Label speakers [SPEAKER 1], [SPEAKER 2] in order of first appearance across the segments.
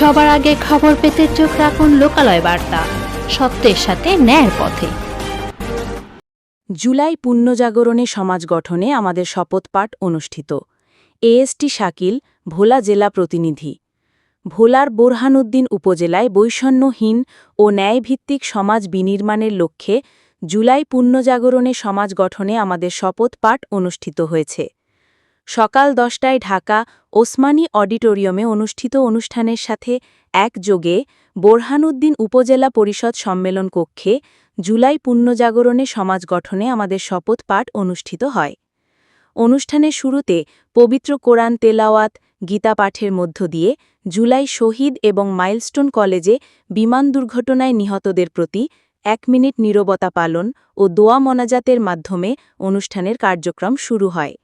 [SPEAKER 1] সবার আগে খবর পেতে চোখ রাখুন লোকালয় বার্তা। সত্যের সাথে ন্যায়ের পথে।
[SPEAKER 2] জুলাই পুণ্যজাগরণে সমাজ গঠনে আমাদের শপথপাঠ অনুষ্ঠিত। এএসটি শাকিল, ভোলা জেলা প্রতিনিধি। ভোলার বোরহানুদ্দিন উপজেলায় বৈষম্যহীন ও ন্যায়ভিত্তিক সমাজ বিনির্মাণের লক্ষ্যে জুলাই পুণ্যজাগরণে সমাজ গঠনে আমাদের শপথপাঠ অনুষ্ঠিত হয়েছে। সকাল দশটায় ঢাকা ওসমানী অডিটোরিয়ামে অনুষ্ঠিত অনুষ্ঠানের সাথে একযোগে বোরহানুদ্দিন উপজেলা পরিষদ সম্মেলন কক্ষে জুলাই পুণ্যজাগরণে সমাজ গঠনে আমাদের শপথ পাঠ অনুষ্ঠিত হয়। অনুষ্ঠানের শুরুতে পবিত্র কোরআন তেলাওয়াত, গীতা পাঠের মধ্য দিয়ে জুলাই শহীদ এবং মাইলস্টোন কলেজে বিমান দুর্ঘটনায় নিহতদের প্রতি এক মিনিট নীরবতা পালন ও দোয়া মনাজাতের মাধ্যমে অনুষ্ঠানের কার্যক্রম শুরু হয়।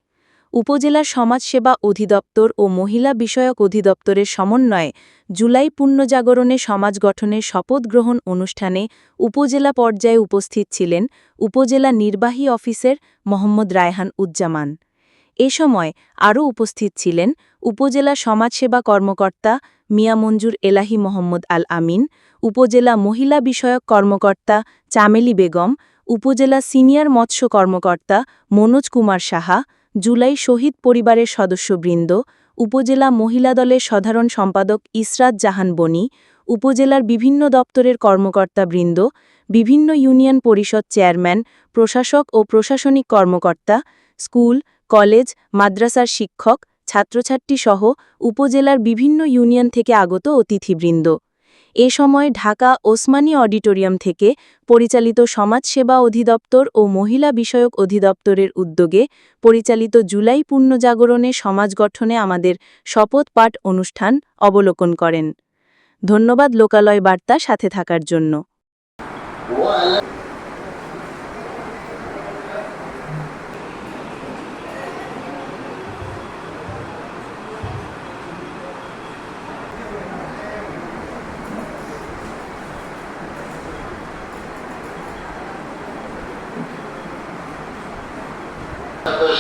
[SPEAKER 2] উপজেলা সমাজসেবা অধিদপ্তর ও মহিলা বিষয়ক অধিদপ্তরের সমন্বয়ে জুলাই পুণ্যজাগরণে সমাজ গঠনের শপথ গ্রহণ অনুষ্ঠানে উপজেলা পর্যায়ে উপস্থিত ছিলেন উপজেলা নির্বাহী অফিসের মোহাম্মদ রায়হান উজ্জামান। এ সময় আরও উপস্থিত ছিলেন উপজেলা সমাজসেবা কর্মকর্তা মিয়া মঞ্জুর এলাহি মোহাম্মদ আল আমিন, উপজেলা মহিলা বিষয়ক কর্মকর্তা চামেলি বেগম, উপজেলা সিনিয়র মৎস্য কর্মকর্তা মনোজ কুমার সাহা জুলাই শহীদ পরিবারের সদস্যবৃন্দ, উপজেলা মহিলা দলের সাধারণ সম্পাদক ইসরাত জাহান বনি, উপজেলার বিভিন্ন দপ্তরের কর্মকর্তাবৃন্দ, বিভিন্ন ইউনিয়ন পরিষদ চেয়ারম্যান, প্রশাসক ও প্রশাসনিক কর্মকর্তা, স্কুল, কলেজ, মাদ্রাসার শিক্ষক ছাত্রছাত্রী সহ উপজেলার বিভিন্ন ইউনিয়ন থেকে আগত অতিথিবৃন্দ। এ সময় ঢাকা ওসমানী অডিটোরিয়াম থেকে পরিচালিত সমাজসেবা অধিদপ্তর ও মহিলা বিষয়ক অধিদপ্তরের উদ্যোগে পরিচালিত জুলাই পুণ্যজাগরণে সমাজ গঠনে আমাদের শপথ পাঠ অনুষ্ঠান অবলোকন করেন। ধন্যবাদ লোকালয় বার্তা সাথে থাকার জন্য।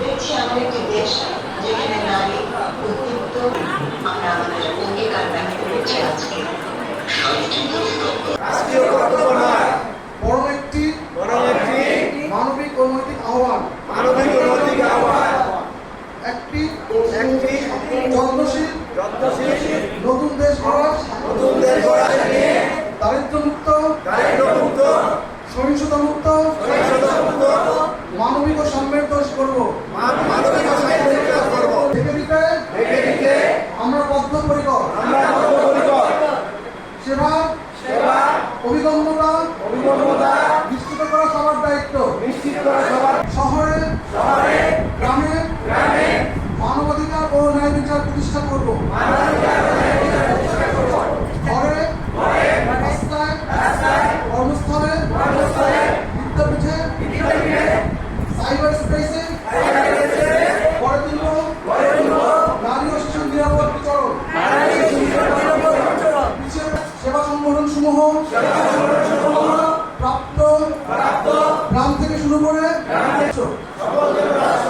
[SPEAKER 3] দেখছি এমন একটি দেশ যেখানে আমরা আমাদের অঙ্গীকার ব্যক্ত আজকে
[SPEAKER 4] অভিগম্যতা অভিগম্যতা নিশ্চিত করা সবার দায়িত্ব। নিশ্চিত করা সবার শহরে শহরে গ্রামে গ্রামে মানবাধিকার ও ন্যায় বিচার প্রতিষ্ঠা করব। সমূহ প্রাপ্ত। গ্রাম থেকে শুরু করে আজ